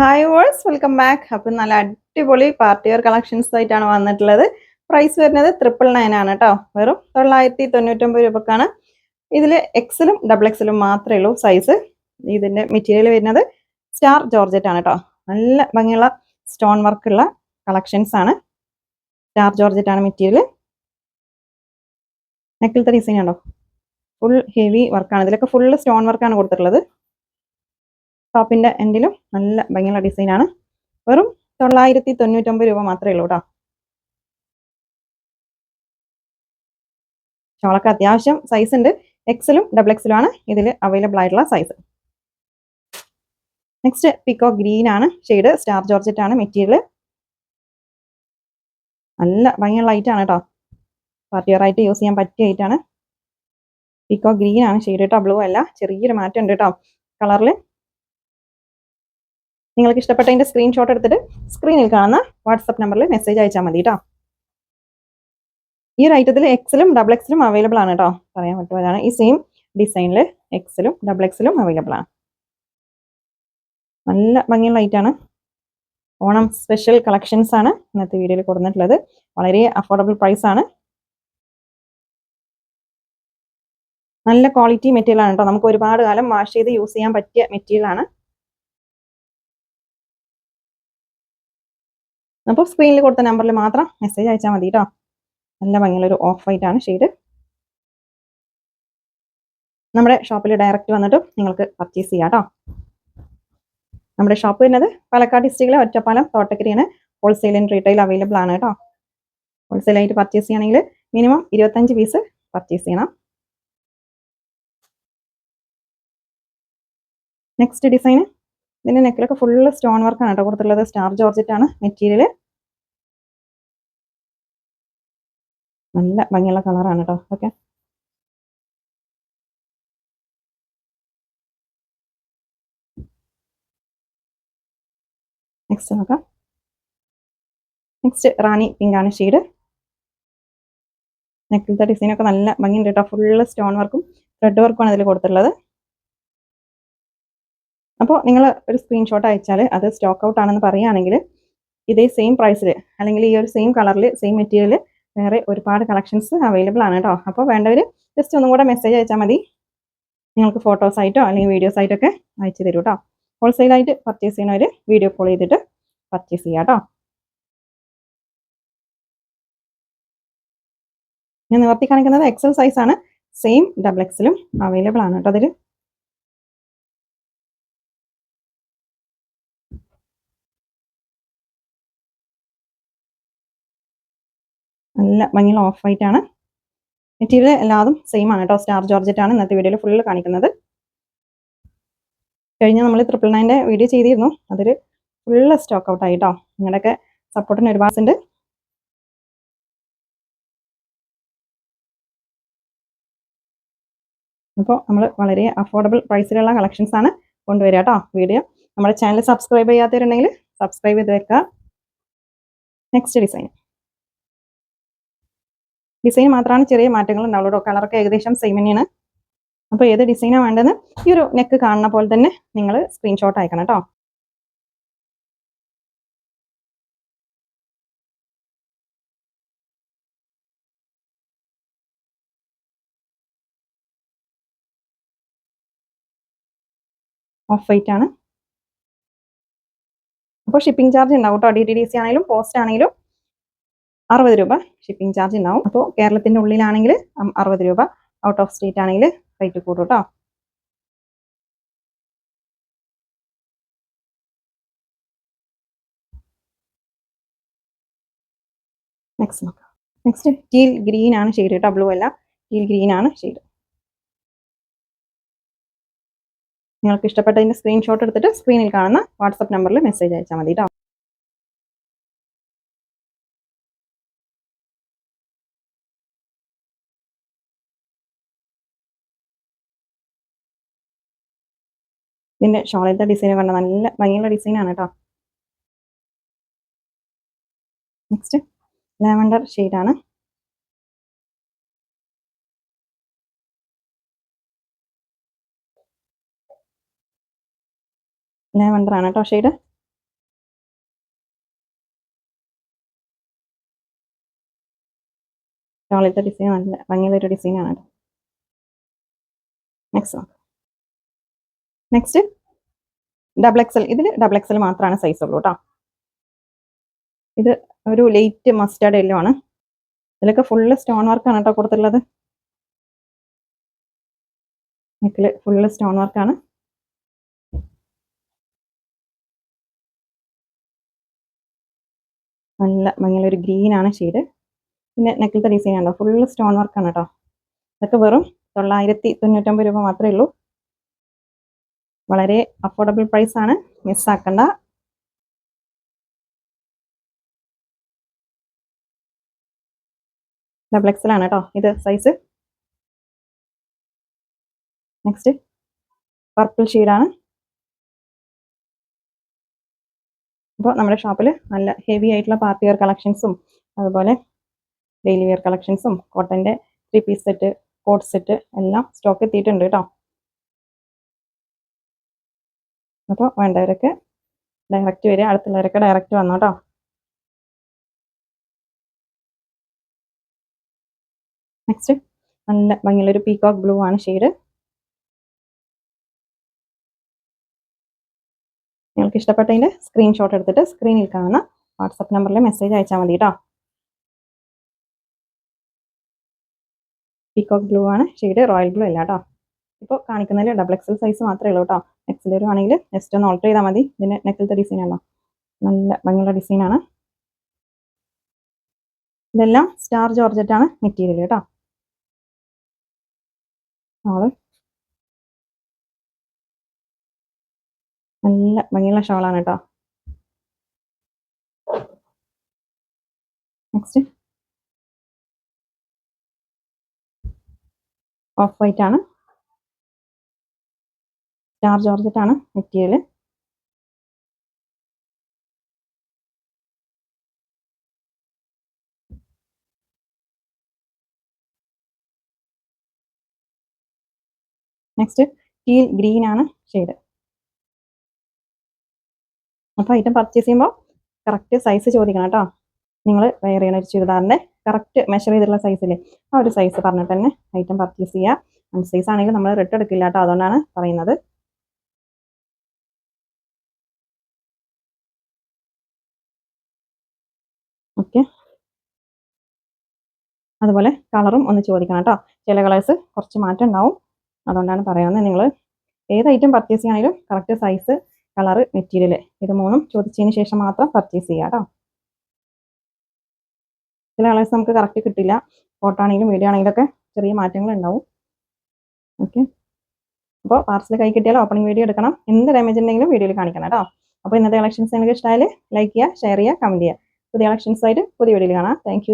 Hi verse welcome back അപ്പം നല്ല അടിപൊളി പാർട്ടി വെയർ കളക്ഷൻസ് ആയിട്ടാണ് വന്നിട്ടുള്ളത്. പ്രൈസ് വരുന്നത് ട്രിപ്പിൾ നയൻ ആണ് കേട്ടോ വെറും തൊള്ളായിരത്തി തൊണ്ണൂറ്റൊമ്പത് രൂപക്കാണ് ഇതിൽ എക്സലും ഡബിൾ എക്സലും മാത്രമേ ഉള്ളൂ സൈസ് ഇതിന്റെ മെറ്റീരിയൽ വരുന്നത് സ്റ്റാർ ജോർജറ്റ് ആണ് കേട്ടോ നല്ല ഭംഗിയുള്ള സ്റ്റോൺ വർക്കുള്ള കളക്ഷൻസ് ആണ്. സ്റ്റാർ ജോർജറ്റ് ആണ് മെറ്റീരിയൽ നെക്കിലത്തെ ഡിസൈൻ ഉണ്ടോ? ഫുൾ ഹെവി വർക്കാണ് ഇതിലൊക്കെ ഫുള്ള് സ്റ്റോൺ വർക്കാണ് കൊടുത്തിട്ടുള്ളത്. ടോപ്പിന്റെ എൻഡിലും നല്ല ഭംഗിയുള്ള ഡിസൈനാണ് വെറും തൊള്ളായിരത്തി തൊണ്ണൂറ്റൊമ്പത് രൂപ മാത്രമേ ഉള്ളൂ കേട്ടോ ഷോളൊക്കെ അത്യാവശ്യം സൈസ് ഉണ്ട്. എക്സലും ഡബിൾ എക്സലും ആണ് ഇതിൽ അവൈലബിൾ ആയിട്ടുള്ള സൈസ് നെക്സ്റ്റ് പിക്കോ ഗ്രീൻ ആണ്. ഷെയ്ഡ് സ്റ്റാർ ജോർജറ്റ് ആണ് മെറ്റീരിയൽ നല്ല ഭംഗിയുള്ള ലൈറ്റ് ആണ് കേട്ടോ പാർട്ടി വെയർ ആയിട്ട് യൂസ് ചെയ്യാൻ പറ്റിയ ഐറ്റാണ് പിക്കോ ഗ്രീൻ ആണ്. ഷെയ്ഡ് കേട്ടോ ബ്ലൂ അല്ല. ചെറിയൊരു മാറ്റം ഉണ്ട് കേട്ടോ കളറിൽ നിങ്ങൾക്ക് ഇഷ്ടപ്പെട്ടതിന്റെ സ്ക്രീൻഷോട്ട് എടുത്തിട്ട് സ്ക്രീനിൽ കാണുന്ന വാട്സപ്പ് നമ്പറിൽ മെസ്സേജ് അയച്ചാൽ മതി കേട്ടോ ഈ ഒരു ഐറ്റത്തിൽ എക്സിലും ഡബിൾ എക്സിലും അവൈലബിൾ ആണ് കേട്ടോ പറയാൻ പറ്റുന്നതാണ്. ഈ സെയിം ഡിസൈനിൽ എക്സിലും ഡബിൾ എക്സിലും അവൈലബിൾ ആണ്. നല്ല ഭംഗിയുള്ള ഐറ്റാണ് ഓണം സ്പെഷ്യൽ കളക്ഷൻസ് ആണ് ഇന്നത്തെ വീഡിയോയിൽ കൊടുത്തിട്ടുള്ളത്. വളരെ അഫോർഡബിൾ പ്രൈസ് ആണ്. നല്ല ക്വാളിറ്റി മെറ്റീരിയൽ ആണ് കേട്ടോ നമുക്ക് ഒരുപാട് കാലം വാഷ് ചെയ്ത് യൂസ് ചെയ്യാൻ പറ്റിയ മെറ്റീരിയൽ ആണ്. അപ്പോൾ സ്ക്രീനിൽ കൊടുത്ത നമ്പറിൽ മാത്രം മെസ്സേജ് അയച്ചാൽ മതി കേട്ടോ നല്ല ഭംഗിയുള്ളൊരു ഓഫ് വൈറ്റ് ആണ് ഷെയ്ഡ് നമ്മുടെ ഷോപ്പിൽ ഡയറക്റ്റ് വന്നിട്ട് നിങ്ങൾക്ക് പർച്ചേസ് ചെയ്യാം കേട്ടോ നമ്മുടെ ഷോപ്പ് വരുന്നത് പാലക്കാട് ഡിസ്ട്രിക്റ്റിലെ ഒറ്റപ്പാലം തോട്ടക്കരയാണ്. ഹോൾസെയിൽ ആൻഡ് റീറ്റെയിൽ അവൈലബിൾ ആണ് കേട്ടോ ഹോൾസെയിൽ ആയിട്ട് പർച്ചേസ് ചെയ്യണമെങ്കിൽ മിനിമം ഇരുപത്തഞ്ച് പീസ് പർച്ചേസ് ചെയ്യണം. നെക്സ്റ്റ് ഡിസൈൻ ഇതിന്റെ നെക്കിലൊക്കെ ഫുള്ള് സ്റ്റോൺ വർക്കാണ് കേട്ടോ കൊടുത്തിട്ടുള്ളത് സ്റ്റാർ ജോർജറ്റ് ആണ്. മെറ്റീരിയൽ നല്ല ഭംഗിയുള്ള കളറാണ് കേട്ടോ ഓക്കെ. നെക്സ്റ്റ് നോക്കാം. നെക്സ്റ്റ് റാണി പിങ്കാണ് ഷെയ്ഡ്. ഡിസൈൻ ഒക്കെ നല്ല ഭംഗിയുണ്ട് കേട്ടോ ഫുള്ള് സ്റ്റോൺ വർക്കും ത്രെഡ് വർക്കുമാണ് ഇതിൽ കൊടുത്തിട്ടുള്ളത്. അപ്പോൾ നിങ്ങൾ ഒരു സ്ക്രീൻഷോട്ട് അയച്ചാൽ അത് സ്റ്റോക്ക് ഔട്ട് ആണെന്ന് പറയുകയാണെങ്കിൽ ഇതേ സെയിം പ്രൈസിൽ അല്ലെങ്കിൽ ഈ ഒരു സെയിം കളറിൽ സെയിം മെറ്റീരിയൽ വേറെ ഒരുപാട് കളക്ഷൻസ് അവൈലബിൾ ആണ് കേട്ടോ അപ്പോൾ വേണ്ടവർ ജസ്റ്റ് ഒന്നും കൂടെ മെസ്സേജ് അയച്ചാൽ മതി. നിങ്ങൾക്ക് ഫോട്ടോസ് ആയിട്ടോ അല്ലെങ്കിൽ വീഡിയോസ് ആയിട്ടൊക്കെ അയച്ചു തരൂ കേട്ടോ ഹോൾസെയിലായിട്ട് പർച്ചേസ് ചെയ്യുന്നവർ വീഡിയോ കോൾ ചെയ്തിട്ട് പർച്ചേസ് ചെയ്യാം കേട്ടോ ഞാൻ നിവർത്തി കാണിക്കുന്നത് എക്സൽ സൈസ് ആണ്. സെയിം ഡബിൾ എക്സലും അവൈലബിൾ ആണ് കേട്ടോ അതിൽ നല്ല ഭംഗിയുള്ള ഓഫ് വൈറ്റ് ആണ്. മെറ്റീരിയൽ എല്ലാതും സെയിം ആണ് കേട്ടോ സ്റ്റാർ ജോർജറ്റ് ആണ് ഇന്നത്തെ വീഡിയോയിൽ ഫുള്ള് കാണിക്കുന്നത്. കഴിഞ്ഞ നമ്മൾ ട്രിപ്പിൾ നയന്റെ വീഡിയോ ചെയ്തിരുന്നു. അതൊരു ഫുള്ള് സ്റ്റോക്ക് ഔട്ട് ആയി കേട്ടോ നിങ്ങളുടെയൊക്കെ സപ്പോർട്ടിന് ഒരുപാട് ഉണ്ട്. അപ്പോൾ നമ്മൾ വളരെ അഫോർഡബിൾ പ്രൈസിലുള്ള കളക്ഷൻസ് ആണ് കൊണ്ടുവരിക കേട്ടോ വീഡിയോ നമ്മുടെ ചാനൽ സബ്സ്ക്രൈബ് ചെയ്യാത്തവരുണ്ടെങ്കിൽ സബ്സ്ക്രൈബ് ചെയ്ത് വെക്കുക. നെക്സ്റ്റ് ഡിസൈൻ ഡിസൈൻ മാത്രമാണ് ചെറിയ മാറ്റങ്ങൾ ഉണ്ടാവുള്ളൂ. കളറൊക്കെ ഏകദേശം സെയിം തന്നെയാണ്. അപ്പോൾ ഏത് ഡിസൈനാണ് വേണ്ടതെന്ന് ഈ ഒരു നെക്ക് കാണുന്ന പോലെ തന്നെ നിങ്ങൾ സ്ക്രീൻഷോട്ട് അയക്കണം കേട്ടോ ഓഫ് വൈറ്റ് ആണ്. അപ്പോൾ ഷിപ്പിംഗ് ചാർജ് ഉണ്ടാവും കേട്ടോ ഡി ടി ഡി സി ആണെങ്കിലും പോസ്റ്റ് ആണെങ്കിലും അറുപത് രൂപ ഷിപ്പിംഗ് ചാർജ് ഉണ്ടാവും. അപ്പോൾ കേരളത്തിന്റെ ഉള്ളിലാണെങ്കിൽ അറുപത് രൂപ ഔട്ട് ഓഫ് സ്റ്റേറ്റ് ആണെങ്കിൽ റേറ്റ് കൂടും കേട്ടോ നെക്സ്റ്റ് നോക്കാം. നെക്സ്റ്റ് ടീൽ ഗ്രീൻ ആണ് ഷെയ്ഡ് കേട്ടോ ബ്ലൂ അല്ല. ടീൽ ഗ്രീൻ ആണ് ഷെയ്ഡ് നിങ്ങൾക്ക് ഇഷ്ടപ്പെട്ടതിന്റെ സ്ക്രീൻഷോട്ട് എടുത്തിട്ട് സ്ക്രീനിൽ കാണുന്ന വാട്സപ്പ് നമ്പറിൽ മെസ്സേജ് അയച്ചാൽ മതി കേട്ടോ ഇതിന്റെ ഷോളിലത്തെ ഡിസൈൻ കണ്ട നല്ല ഭംഗിയുള്ള ഡിസൈനാണ് കേട്ടോ നെക്സ്റ്റ് ലാവൻഡർ ഷെയ്ഡാണ് ലാവൻഡർ ആണ്. കേട്ടോ ഷെയ്ഡ് ഷോളിലത്തെ ഡിസൈൻ നല്ല ഭംഗിയുള്ള ഒരു ഡിസൈനാണ് കേട്ടോ നെക്സ്റ്റ് നോക്കാം നെക്സ്റ്റ് ഡബിൾ എക്സൽ ഇതിൽ ഡബിൾ എക്സൽ മാത്രമാണ് സൈസ് ഉള്ളൂ കേട്ടോ ഇത് ഒരു ലൈറ്റ് മസ്റ്റാർഡ് യെല്ലോ ആണ്. ഇതിലൊക്കെ ഫുള്ള് സ്റ്റോൺ വർക്കാണ് കേട്ടോ കൊടുത്തിട്ടുള്ളത്. നെക്കിൽ ഫുള്ള് സ്റ്റോൺ വർക്കാണ് നല്ല ഭംഗിയുള്ള ഒരു ഗ്രീൻ ആണ് ഷെയ്ഡ് പിന്നെ നെക്കിലത്തെ ഡിസൈൻ ഉണ്ടോ? ഫുള്ള് സ്റ്റോൺ വർക്കാണ് കേട്ടോ ഇതൊക്കെ വെറും തൊള്ളായിരത്തി തൊണ്ണൂറ്റൊമ്പത് രൂപ മാത്രമേ ഉള്ളൂ. വളരെ അഫോർഡബിൾ പ്രൈസ് ആണ്. മിസ്സാക്കണ്ട ഡബിൾ എക്സൽ ആണ് കേട്ടോ ഇത് സൈസ് നെക്സ്റ്റ് പർപ്പിൾ ഷെയ്ഡാണ് അപ്പോൾ നമ്മുടെ ഷോപ്പിൽ നല്ല ഹെവി ആയിട്ടുള്ള പാർട്ടി വെയർ കളക്ഷൻസും അതുപോലെ ഡെയിലി വെയർ കളക്ഷൻസും കോട്ടന്റെ three piece set coat set എല്ലാം സ്റ്റോക്ക് എത്തിയിട്ടുണ്ട് കേട്ടോ അപ്പോൾ വേണ്ടവരൊക്കെ ഡയറക്റ്റ് വരിക. അടുത്തുള്ളവരൊക്കെ ഡയറക്റ്റ് വന്നു കേട്ടോ നെക്സ്റ്റ് നല്ല ഭംഗിയുള്ളൊരു പീകോക്ക് ബ്ലൂ ആണ് ഷെയ്ഡ് നിങ്ങൾക്ക് ഇഷ്ടപ്പെട്ടതിന്റെ സ്ക്രീൻഷോട്ട് എടുത്തിട്ട് സ്ക്രീനിൽ കാണുന്ന വാട്സപ്പ് നമ്പറിൽ മെസ്സേജ് അയച്ചാൽ മതി കേട്ടോ പീകോക്ക് ബ്ലൂ ആണ് ഷെയ്ഡ് റോയൽ ബ്ലൂ അല്ല കേട്ടോ ഇപ്പോൾ കാണിക്കുന്നതിൽ ഡബിൾ എക്സൽ സൈസ് മാത്രമേ ഉള്ളൂ കേട്ടോ എക്സൽ വരുവാണെങ്കിൽ ജസ്റ്റ് ഒന്ന് ഓൾട്ടർ ചെയ്താൽ മതി. ഇതിന്റെ നെക്കിലത്തെ ആണോ നല്ല ഭംഗിയുള്ള ഡിസൈനാണ് ഇതെല്ലാം സ്റ്റാർ ജോർജറ്റ് ആണ് മെറ്റീരിയൽ കേട്ടോ ഷാൾ. നല്ല ഭംഗിയുള്ള ഷാളാണ് കേട്ടോ നെക്സ്റ്റ് ഓഫ് വൈറ്റ് ആണ്. സ്റ്റാർ ജോർജറ്റ് ആണ് മെറ്റീരിയൽ നെക്സ്റ്റ് ടീൽ ഗ്രീൻ ആണ് ഷെയ്ഡ് അപ്പോൾ ഐറ്റം പർച്ചേസ് ചെയ്യുമ്പോൾ കറക്റ്റ് സൈസ് ചോദിക്കണം കേട്ടോ. നിങ്ങൾ വെയർ ചെയ്യണ ഒരു ചുരിദാറിന്റെ കറക്റ്റ് മെഷർ ചെയ്തിട്ടുള്ള സൈസില്ലേ ആ ഒരു സൈസ് പറഞ്ഞിട്ട് തന്നെ ഐറ്റം പർച്ചേസ് ചെയ്യുക സൈസ് ആണെങ്കിൽ നമ്മൾ റിട്ട് എടുക്കില്ല കേട്ടോ അതുകൊണ്ടാണ് പറയുന്നത് ഓക്കെ അതുപോലെ കളറും ഒന്ന് ചോദിക്കണം കേട്ടോ ചില കളേഴ്സ് കുറച്ച് മാറ്റം ഉണ്ടാവും. അതുകൊണ്ടാണ് പറയുന്നത് നിങ്ങൾ ഏത് ഐറ്റം പർച്ചേസ് ചെയ്യുകയാണെങ്കിലും കറക്റ്റ് സൈസ് കളറ് മെറ്റീരിയൽ ഇത് മൂന്നും ചോദിച്ചതിന് ശേഷം മാത്രം പർച്ചേസ് ചെയ്യുക കേട്ടോ ചില കളേഴ്സ് നമുക്ക് കറക്റ്റ് കിട്ടില്ല. ഫോട്ടോ ആണെങ്കിലും വീഡിയോ ആണെങ്കിലും ഒക്കെ ചെറിയ മാറ്റങ്ങൾ ഉണ്ടാവും. ഓക്കെ അപ്പോൾ പാർസൽ കൈ കിട്ടിയാൽ ഓപ്പണിംഗ് വീഡിയോ എടുക്കണം. എന്ത് ഡാമേജ് ഉണ്ടെങ്കിലും വീഡിയോയിൽ കാണിക്കണം കേട്ടോ അപ്പോൾ ഇന്നത്തെ കളക്ഷൻസ് നിങ്ങൾക്ക് ഇഷ്ടമായാൽ ലൈക്ക് ചെയ്യുക ഷെയർ ചെയ്യുക കമന്റ് ചെയ്യുക. പുതിയ കളക്ഷൻസ് ആയിട്ട് പുതിയ വീഡിയോയിൽ കാണാം. താങ്ക്